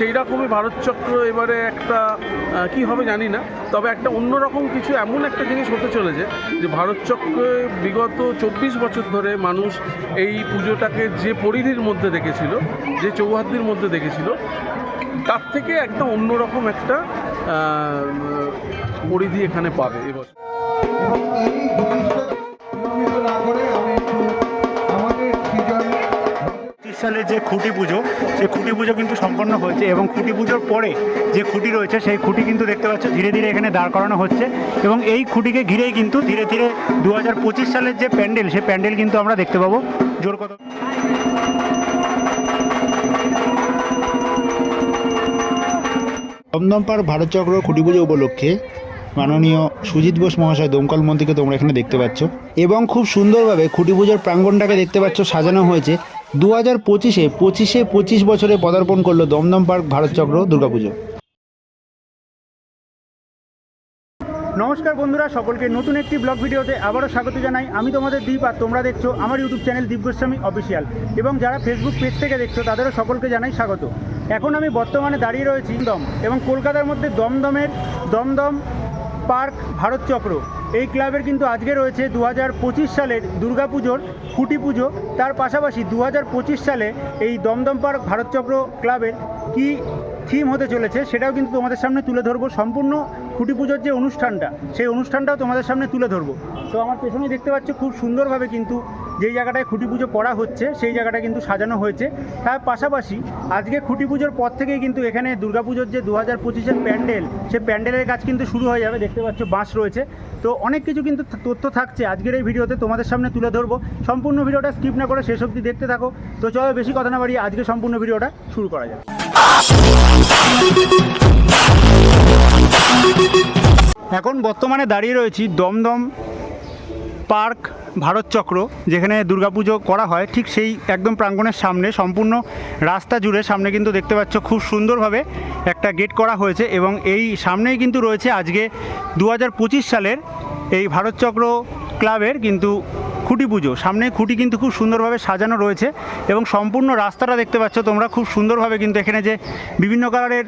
সেই রকমই ভারতচক্র এবারে একটা কি হবে জানি না, তবে একটা অন্যরকম কিছু এমন একটা জিনিস হতে চলেছে যে ভারতচক্রে বিগত চব্বিশ বছর ধরে মানুষ এই পুজোটাকে যে পরিধির মধ্যে দেখেছিল, যে চৌহাদ্দির মধ্যে দেখেছিল, তার থেকে একটা অন্যরকম একটা পরিধি এখানে পাবে এবছর সালে যে খুঁটি পুজো, সেই খুঁটি পুজো কিন্তু সম্পন্ন হয়েছে এবং খুঁটি পুজোর পরে যে খুঁটি রয়েছে, সেই খুঁটি কিন্তু দেখতে পাচ্ছ ধীরে ধীরে এখানে দাঁড় করানো হচ্ছে এবং এই খুঁটিকে ঘিরেই কিন্তু ধীরে ধীরে দু হাজার পঁচিশ সালের যে প্যান্ডেল, সেই প্যান্ডেল কিন্তু আমরা দেখতে পাবো। জোর কথা। দমদম পার্ক ভারতচক্র খুঁটি পুজো উপলক্ষে মাননীয় সুজিত বোস মহাশয় দমকল মন্ত্রীকে তোমরা এখানে দেখতে পাচ্ছ এবং খুব সুন্দরভাবে খুঁটি পুজোর প্রাঙ্গণটাকে দেখতে পাচ্ছ সাজানো হয়েছে। দু হাজার পঁচিশে পঁচিশে পঁচিশ বছরে পদার্পণ করল দমদম পার্ক, ভারত ভারতচক্র দুর্গাপুজো। নমস্কার বন্ধুরা, সকলকে নতুন একটি ব্লগ ভিডিওতে আবারও স্বাগত জানাই। আমি তোমাদের দীপ আর তোমরা দেখছ আমার YouTube channel Deep Goswami official. এবং যারা ফেসবুক পেজ থেকে দেখছ, তাদেরও সকলকে জানাই স্বাগত। এখন আমি বর্তমানে দাঁড়িয়ে রয়েছি দম এবং কলকাতার মধ্যে দমদমের দমদম পার্ক, ভারত চক্র। এই ক্লাবের কিন্তু আজকে রয়েছে দু হাজার পঁচিশ সালের দুর্গাপুজোর খুঁটি পুজো। তার পাশাপাশি দু হাজার পঁচিশ সালে এই দমদম পার্ক ভারতচক্র ক্লাবের কি থিম হতে চলেছে সেটাও কিন্তু তোমাদের সামনে তুলে ধরবো। সম্পূর্ণ খুঁটি পুজোর যে অনুষ্ঠানটা, সেই অনুষ্ঠানটাও তোমাদের সামনে তুলে ধরবো। তো আমার পেছনেই দেখতে পাচ্ছ খুব সুন্দরভাবে কিন্তু যেই জায়গাটায় খুঁটি পুজো করা হচ্ছে, সেই জায়গাটা কিন্তু সাজানো হয়েছে। তার পাশাপাশি আজকে খুঁটি পুজোর পর থেকেই কিন্তু এখানে দুর্গাপুজোর যে দু হাজার পঁচিশের প্যান্ডেল, সেই প্যান্ডেলের কাজ কিন্তু শুরু হয়ে যাবে। দেখতে পাচ্ছ বাঁশ রয়েছে। তো অনেক কিছু কিন্তু তথ্য থাকছে আজকের এই ভিডিওতে, তোমাদের সামনে তুলে ধরবো। সম্পূর্ণ ভিডিওটা স্কিপ না করে শেষ অবধি দেখতে থাকো। তো চলো বেশি কথা না বাড়িয়ে আজকে সম্পূর্ণ ভিডিওটা শুরু করা যাক। এখন বর্তমানে দাঁড়িয়ে রয়েছি দমদম পার্ক ভারত চক্র, যেখানে দুর্গাপুজো করা হয়, ঠিক সেই একদম প্রাঙ্গণের সামনে, সম্পূর্ণ রাস্তা জুড়ে সামনে কিন্তু দেখতে পাচ্ছ খুব সুন্দরভাবে একটা গেট করা হয়েছে এবং এই সামনেই কিন্তু রয়েছে আজকে দু হাজার পঁচিশ সালের এই ভারত চক্র ক্লাবের কিন্তু খুঁটি পুজো। সামনে খুঁটি কিন্তু খুব সুন্দরভাবে সাজানো রয়েছে এবং সম্পূর্ণ রাস্তাটা দেখতে পাচ্ছ তোমরা খুব সুন্দরভাবে কিন্তু এখানে যে বিভিন্ন কালারের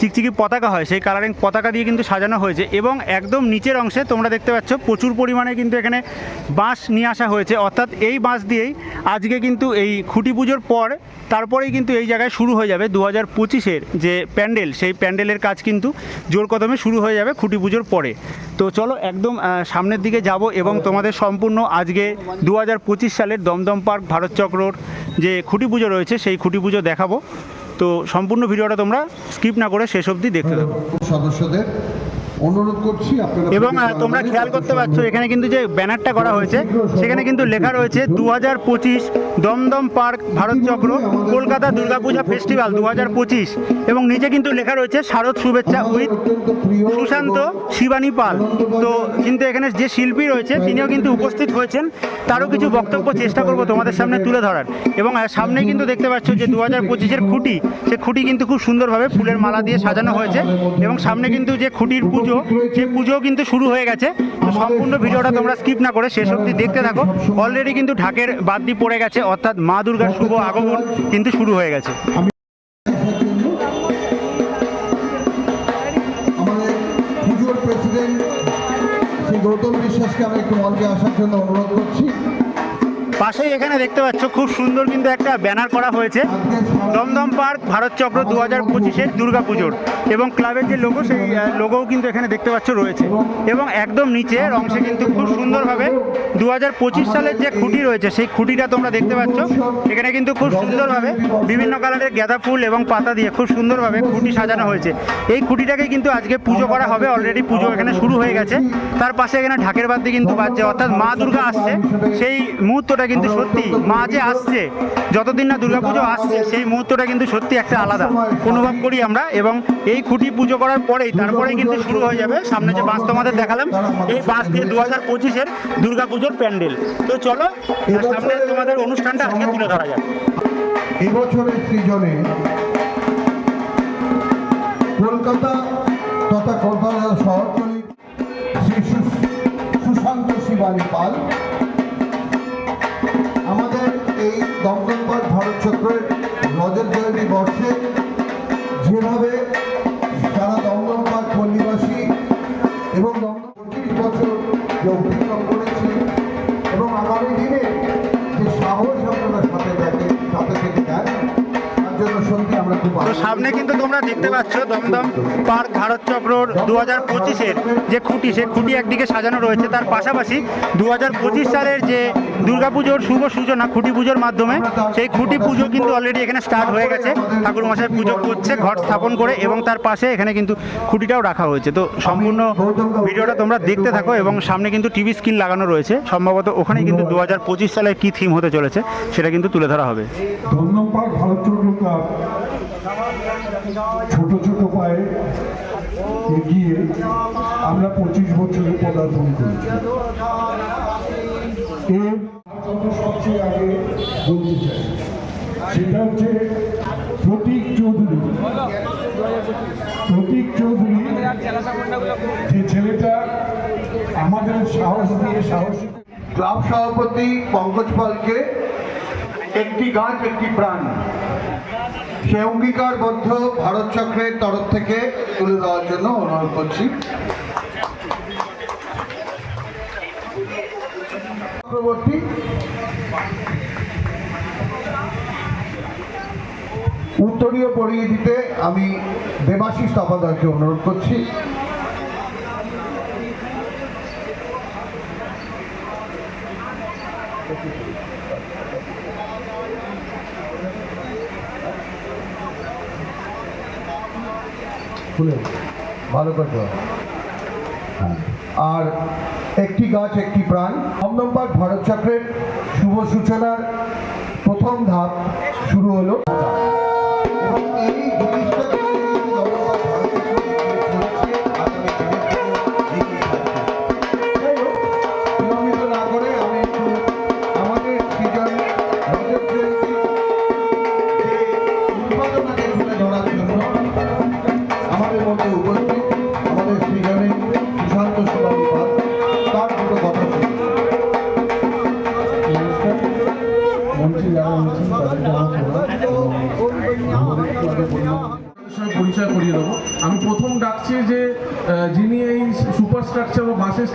চিকচিকি পতাকা হয়, সেই কালারিং পতাকা দিয়ে কিন্তু সাজানো হয়েছে এবং একদম নিচের অংশে তোমরা দেখতে পাচ্ছ প্রচুর পরিমাণে কিন্তু এখানে বাঁশ নিয়ে আসা হয়েছে। অর্থাৎ এই বাঁশ দিয়েই আজকে কিন্তু এই খুঁটি পুজোর পর তারপরেই কিন্তু এই জায়গায় শুরু হয়ে যাবে দু হাজার পঁচিশের যে প্যান্ডেল, সেই প্যান্ডেলের কাজ কিন্তু জোর কদমে শুরু হয়ে যাবে খুঁটি পুজোর পরে। তো চলো একদম সামনের দিকে যাব এবং তোমাদের সম্পূর্ণ আজকে দু হাজার পঁচিশ সালের দমদম পার্ক ভারত চক্রর যে খুঁটি পুজো রয়েছে, সেই খুঁটি পুজো দেখাবো। তো সম্পূর্ণ ভিডিওটা তোমরা স্কিপ না করে শেষ অবধি দেখতে দেবো সদস্যদের অনুরোধ করছি আপনারা এবং তোমরা খেয়াল করতে পারছ এখানে কিন্তু যে ব্যানারটা করা হয়েছে সেখানে কিন্তু লেখা রয়েছে দু হাজার পঁচিশ দমদম পার্ক ভারত চক্র কলকাতা দুর্গাপূজা ফেস্টিভ্যাল দু হাজার পঁচিশ। এবং নিচে কিন্তু লেখা রয়েছে শারদ শুভেচ্ছা উইথ সুশান্ত শিবানী পাল। তো কিন্তু এখানে যে শিল্পী রয়েছে তিনিও কিন্তু উপস্থিত হয়েছেন। তারও কিছু বক্তব্য চেষ্টা করব তোমাদের সামনে তুলে ধরার। এবং সামনে কিন্তু দেখতে পাচ্ছ যে দু হাজার পঁচিশের খুঁটি সে খুঁটি কিন্তু খুব সুন্দরভাবে ফুলের মালা দিয়ে সাজানো হয়েছে। এবং সামনে কিন্তু যে খুঁটির পুজো সেই পুজোও কিন্তু শুরু হয়ে গেছে। সম্পূর্ণ ভিডিওটা তোমরা স্কিপ না করে শেষ অবধি দেখতে থাকো। অলরেডি কিন্তু ঢাকের বাদ্যি পড়ে গেছে অর্থাৎ মা দুর্গার শুভ আগমন কিন্তু শুরু হয়ে গেছে। আমাদের পুজোর প্রেসিডেন্ট শ্রী গৌতম বিশ্বাসকে আমি একটু মঞ্চে আসার জন্য অনুরোধ করছি। পাশেই এখানে দেখতে পাচ্ছ খুব সুন্দর কিন্তু একটা ব্যানার করা হয়েছে। দমদম পার্ক, ভারত চক্র দু হাজার পঁচিশের দুর্গাপুজোর এবং ক্লাবের যে লোগো সেই লোগোও কিন্তু এখানে দেখতে পাচ্ছ রয়েছে। এবং একদম নিচের অংশে কিন্তু খুব সুন্দরভাবে দু হাজার পঁচিশ সালের যে খুঁটি রয়েছে, সেই খুঁটিটা তোমরা দেখতে পাচ্ছ। এখানে কিন্তু খুব সুন্দরভাবে বিভিন্ন কালারের গাঁদা ফুল এবং পাতা দিয়ে খুব সুন্দরভাবে খুঁটি সাজানো হয়েছে। এই খুঁটিটাকে কিন্তু আজকে পুজো করা হবে। অলরেডি পুজো এখানে শুরু হয়ে গেছে। তার পাশে এখানে ঢাকের বাদ্যি কিন্তু বাজছে। অর্থাৎ মা দুর্গা আসছে। সেই মুহূর্তটা কিন্তু সত্যি মা যে আসছে, যতদিন না দুর্গাপুজো আসছে, সেই মুহূর্তটা কিন্তু সত্যি একটা আলাদা। অনুভব করি আমরা এবং এই খুঁটি পুজো করার পরেই তারপরেই কিন্তু শুরু হয়ে যাবে। সামনে যে বাস তোমাদের দেখালাম এই বাস দিয়ে দু হাজার পঁচিশের দুর্গাপুজোর প্যান্ডেল। তো চলো সামনে তোমাদের অনুষ্ঠানটা আজকে তুলে ধরা যাক। এবছরের সৃজনে কলকাতা তথা কলকাতা শহরতলি শ্রী সুশান্ত শিবানী পাল। আমাদের এই দমদমপাল ভারত চক্রের রজত জয়ন্তী বর্ষে যেভাবে তো সামনে কিন্তু তোমরা দেখতে পাচ্ছ দমদম পার্ক ভারত চক্রর দু হাজার পঁচিশের যে খুঁটি, সে খুঁটি একদিকে সাজানো রয়েছে। তার পাশাপাশি দু হাজার পঁচিশ সালের যে দুর্গাপুজোর শুভ সূচনা, খুঁটি পুজোর মাধ্যমে, সেই খুঁটি পুজো কিন্তু অলরেডি এখানে স্টার্ট হয়ে গেছে। ঠাকুর মশাই পুজো করছে ঘর স্থাপন করে এবং তার পাশে এখানে কিন্তু খুঁটিটাও রাখা হয়েছে। তো সম্পূর্ণ ভিডিওটা তোমরা দেখতে থাকো এবং সামনে কিন্তু টিভি স্ক্রিন লাগানো রয়েছে। সম্ভবত ওখানে কিন্তু দু হাজার পঁচিশ সালের কী থিম হতে চলেছে, সেটা কিন্তু তুলে ধরা হবে। পার্ক ভারত ছোট ছোট পায়ে এগিয়ে আমরা পঁচিশ বছরে পদার্পণ কথা সবচেয়ে আগে বলতে চাই, সেটা হচ্ছে প্রতীক চৌধুরী। প্রতীক চৌধুরী যে ছেলেটা আমাদের সাহস দিয়ে সাহসী ক্লাব সভাপতি পঙ্কজ পালকে একটি গাছ, একটি প্রাণ। সে অঙ্গীকারবদ্ধ ভারত চক্রের তরফ থেকে তুলে দেওয়ার জন্য অনুরোধ করছি। চক্রবর্তী উত্তরীয় দিতে আমি দেবাশিস তপাদারকে অনুরোধ করছি। খুলে ভালো করে। হ্যাঁ। আর একটি গাছ, একটি প্রাণ নম্বর ভারত চক্রের শুভ সূচনার প্রথম ধাপ শুরু হলো এই জিনিসটা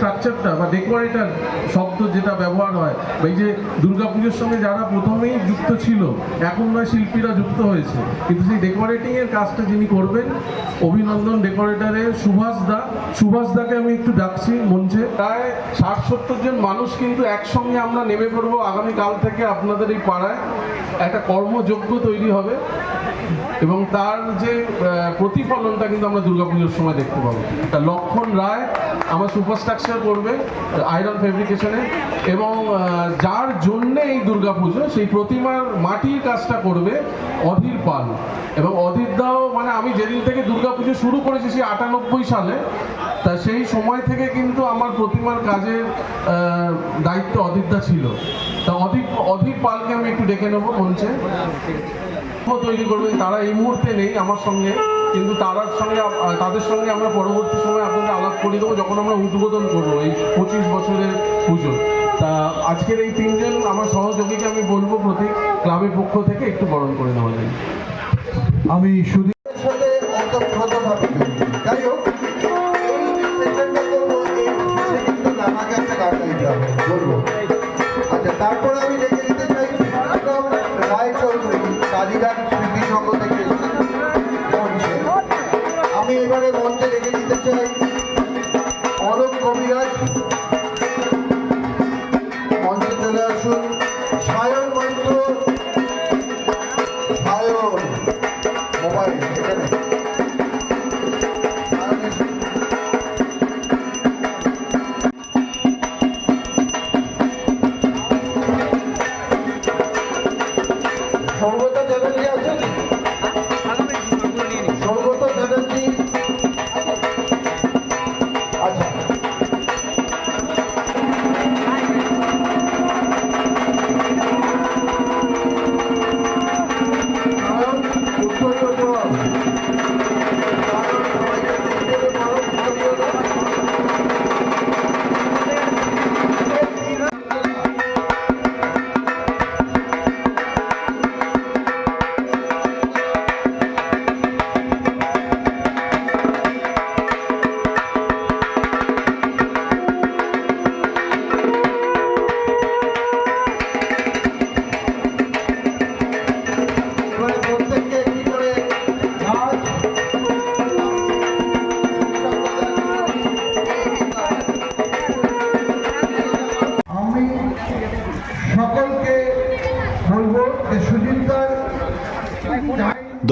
স্ট্রাকচারটা বা ডেকোরেটার শব্দ যেটা ব্যবহার হয় এই যে দুর্গাপুজোর সঙ্গে যারা প্রথমেই যুক্ত ছিল, এখন নয় শিল্পীরা যুক্ত হয়েছে, কিন্তু সেই ডেকোরেটিং এর কাজটা যিনি করবেন, অভিনন্দন ডেকোরেটারের সুভাষ দা। সুভাষ দাকে আমি একটু ডাকছি মঞ্চে। প্রায় ষাট সত্তর জন মানুষ কিন্তু একসঙ্গে আমরা নেমে পড়ব আগামীকাল থেকে আপনাদের এই পাড়ায়। একটা কর্মযোগ্য তৈরি হবে। এবং তার যে প্রতিফলনটা কিন্তু আমরা দুর্গাপুজোর সময় দেখতে পাবো। তা লক্ষণ রায় আমার সুপারস্ট্রাকচার করবে আয়রন ফেব্রিকেশনে এবং যার জন্যে এই দুর্গাপুজো, সেই প্রতিমার মাটির কাজটা করবে অধীর পাল। এবং অধীর দাও মানে আমি যেদিন থেকে দুর্গাপুজো শুরু করেছি, সেই আটানব্বই সালে, তা সেই সময় থেকে কিন্তু আমার প্রতিমার কাজের দায়িত্ব অধীরদা ছিল। তা অধীর অধীর পালকে আমি একটু ডেকে নেব মঞ্চে। তৈরি করবে তারা এই মুহূর্তে নেই আমার সঙ্গে কিন্তু তারার সঙ্গে তাদের সঙ্গে আমরা পরবর্তী সময় আপনাদের আলাপ করে দেবো যখন আমরা উদ্বোধন করব এই পঁচিশ বছরের পুজো। তা আজকের এই তিনজন আমার সহযোগীকে আমি বলব প্রতি ক্লাবের পক্ষ থেকে একটু বরণ করে নেওয়া যায়। আমি সুদীপ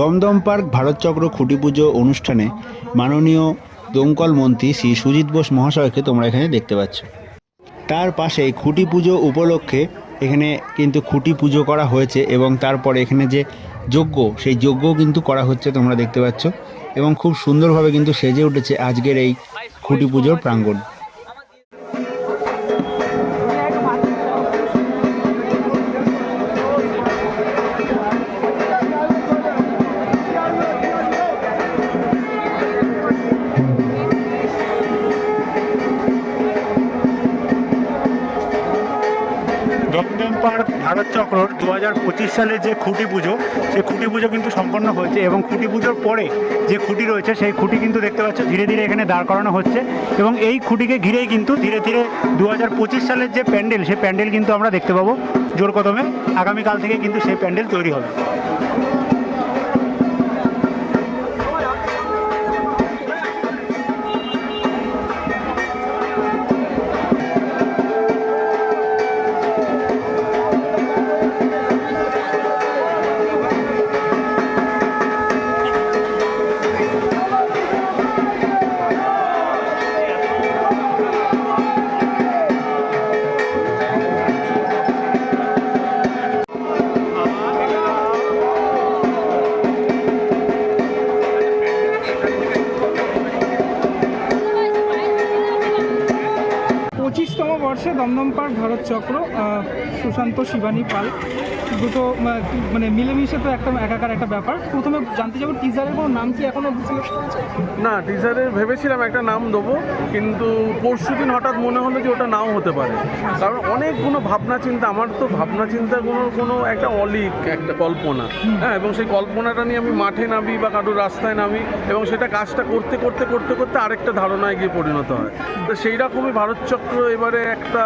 দমদম পার্ক ভারতচক্র খুঁটি পুজো অনুষ্ঠানে মাননীয় দমকল মন্ত্রী শ্রী সুজিত বোস মহাশয়কে তোমরা এখানে দেখতে পাচ্ছ। তার পাশে খুঁটি পুজো উপলক্ষে এখানে কিন্তু খুঁটি পুজো করা হয়েছে এবং তারপরে এখানে যে যজ্ঞ, সেই যজ্ঞও কিন্তু করা হচ্ছে তোমরা দেখতে পাচ্ছ এবং খুব সুন্দরভাবে কিন্তু সেজে উঠেছে আজকের এই খুঁটি পুজোর প্রাঙ্গণ। চক্রর দু হাজার পঁচিশ সালের যে খুঁটি পুজো, সেই খুঁটি পুজো কিন্তু সম্পন্ন হয়েছে এবং খুঁটি পুজোর পরে যে খুঁটি রয়েছে, সেই খুঁটি কিন্তু দেখতে পাচ্ছ ধীরে ধীরে এখানে দাঁড় করানো হচ্ছে এবং এই খুঁটিকে ঘিরেই কিন্তু ধীরে ধীরে দু হাজার পঁচিশ সালের যে প্যান্ডেল, সেই প্যান্ডেল কিন্তু আমরা দেখতে পাবো জোর কদমে। আগামীকাল থেকে কিন্তু সেই প্যান্ডেল তৈরি হবে। দমদম পার্ক ভারত চক্র সুশান্ত শিবানী পাল দুটো মানে মিলেমিশে তো একটা একাকার একটা ব্যাপার। প্রথমে জানতে যাব টিজারের কোনো নাম কি এখনও না টিজারে ভেবেছিলাম একটা নাম দেবো, কিন্তু পরশু দিন হঠাৎ মনে হলো যে ওটা নাও হতে পারে। কারণ অনেকগুলো ভাবনা চিন্তা আমার তো ভাবনা চিন্তার কোনো কোনো একটা অলিক, একটা কল্পনা। হ্যাঁ এবং সেই কল্পনাটা নিয়ে আমি মাঠে নামি বা কারোর রাস্তায় নামি, এবং সেটা কাজটা করতে করতে করতে করতে আরেকটা ধারণায় গিয়ে পরিণত হয়। তো সেই রকমই ভারতচক্র এবারে একটা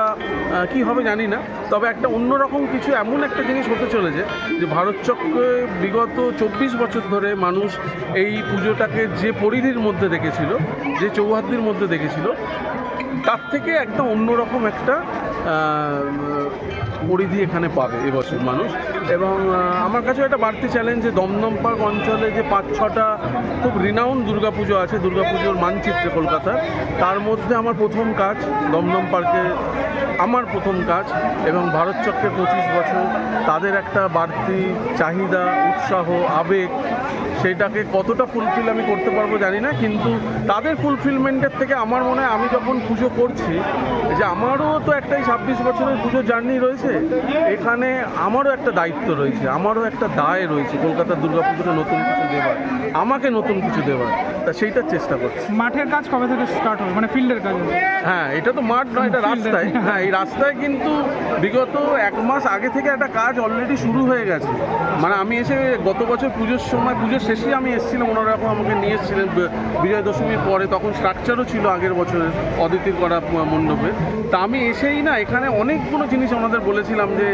কি হবে জানি না। তবে একটা অন্যরকম কিছু এমন একটা জিনিস হতে চলেছে যে ভারত চক্রে বিগত চব্বিশ বছর ধরে মানুষ এই পুজোটাকে যে পরিধির মধ্যে দেখেছিল, যে চৌহাদ্দির মধ্যে দেখেছিল, তার থেকে একটা অন্যরকম একটা পরিধি এখানে পাবে এবছর মানুষ। এবং আমার কাছে একটা বাড়তি চ্যালেঞ্জ যে দমদম পার্ক অঞ্চলে যে পাঁচ ছটা খুব রিনাউন দুর্গাপুজো আছে, দুর্গাপুজোর মানচিত্রে কলকাতার, তার মধ্যে আমার প্রথম কাজ দমদম পার্কে, আমার প্রথম কাজ এবং ভারত চক্রের পঁচিশ বছর, তাদের একটা বাড়তি চাহিদা, উৎসাহ, আবেগ সেইটাকে কতটা ফুলফিল আমি করতে পারব জানি না কিন্তু তাদের ফুলফিলমেন্টের থেকে আমার মনে হয় আমি যখন পুজো করছি যে আমারও তো একটাই ছাব্বিশ বছরের পুজো জার্নি রয়েছে এখানে আমারও একটা দায়িত্ব রয়েছে আমারও একটা দায় রয়েছে কলকাতার দুর্গাপুজোতে নতুন কিছু দেওয়ার আমাকে নতুন কিছু দেওয়ার তা সেইটার চেষ্টা করছি। মাঠের কাজ কবে থেকে স্টার্ট হবে? মানে ফিল্ডের কাজ হ্যাঁ এটা তো মাঠ নয় এটা রাস্তায়। হ্যাঁ এই রাস্তায় কিন্তু বিগত এক মাস আগে থেকে একটা কাজ অলরেডি শুরু হয়ে গেছে। মানে আমি এসে গত বছর পুজোর সময় পুজোর শেষে আমি এসেছিলাম, ওনারা এখন আমাকে নিয়ে এসেছিলেন। বিজয় দশমীর পরে তখন স্ট্রাকচারও ছিল আগের বছরের অদিতির করা মণ্ডপে। তা আমি এসেই না, এখানে অনেকগুলো জিনিস ওনাদের বলেছিলাম যে,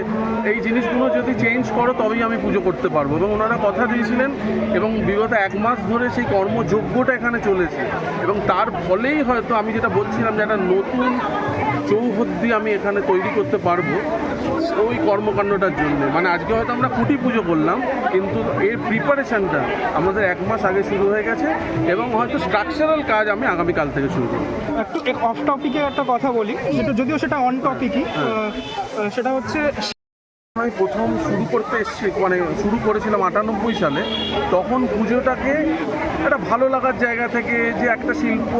এই জিনিসগুলো যদি চেঞ্জ করো, তবেই আমি পুজো করতে পারব। এবং ওনারা কথা দিয়েছিলেন এবং বিগত এক মাস ধরে সেই কর্মযোগ্যটা এখানে চলেছে। এবং তার ফলেই হয়তো আমি যেটা বলছিলাম যে, একটা নতুন চৌহদ্দি আমি এখানে তৈরি করতে পারব ওই কর্মকাণ্ডটার জন্য। মানে আজকে হয়তো আমরা কুটি পুজো করলাম কিন্তু এর প্রিপারেশানটা আমাদের এক মাস আগে শুরু হয়ে গেছে এবং হয়তো স্ট্রাকচারাল কাজ আমি আগামীকাল থেকে শুরু করব। একটু অফ টপিকে একটা কথা বলি সেটা যদিও সেটা অন টপিকই সেটা হচ্ছে আমি প্রথম শুরু করতে এসেছি মানে শুরু করেছিলাম আটানব্বই সালে, তখন পুজোটাকে একটা ভালো লাগার জায়গা থেকে যে একটা শিল্প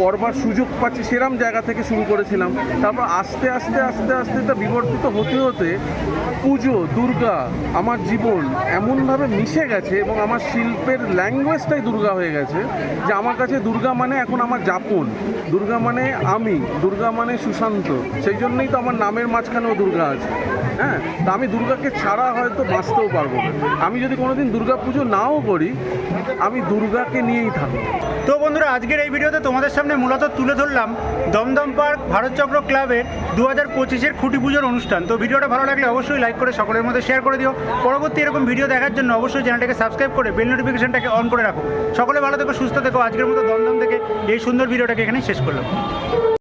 করবার সুযোগ পাচ্ছি সেরম জায়গা থেকে শুরু করেছিলাম। তারপর আস্তে আস্তে আস্তে আস্তে এটা বিবর্তিত হতে হতে পুজো, দুর্গা, আমার জীবন এমনভাবে মিশে গেছে এবং আমার শিল্পের ল্যাঙ্গুয়েজটাই দুর্গা হয়ে গেছে যে আমার কাছে দুর্গা মানে এখন আমার যাপন, দুর্গা মানে আমি, দুর্গা মানে সুশান্ত, সেই জন্যই তো আমার নামের মাঝখানেও দুর্গা আছে। হ্যাঁ তা আমি দুর্গাকে ছাড়া হয়তো বাঁচতেও পারব আমি যদি কোনোদিন দুর্গা পুজো নাও করি, আমি দুর্গাকে নিয়েই থাকব। তো বন্ধুরা, আজকের এই ভিডিওতে তোমাদের সামনে মূলত তুলে ধরলাম দমদম পার্ক ভারতচক্র ক্লাবের দু হাজার পঁচিশের খুঁটি পুজোর অনুষ্ঠান। তো ভিডিওটা ভালো লাগলে অবশ্যই লাইক করে সকলের মধ্যে শেয়ার করে দিও। পরবর্তী এরকম ভিডিও দেখার জন্য অবশ্যই চ্যানেলটাকে সাবস্ক্রাইব করে বেল নোটিফিকেশনটাকে অন করে রাখো। সকলে ভালো থেকো, সুস্থ থেকো। আজকের মতো দমদম থেকে এই সুন্দর ভিডিওটাকে এখানে শেষ করলাম।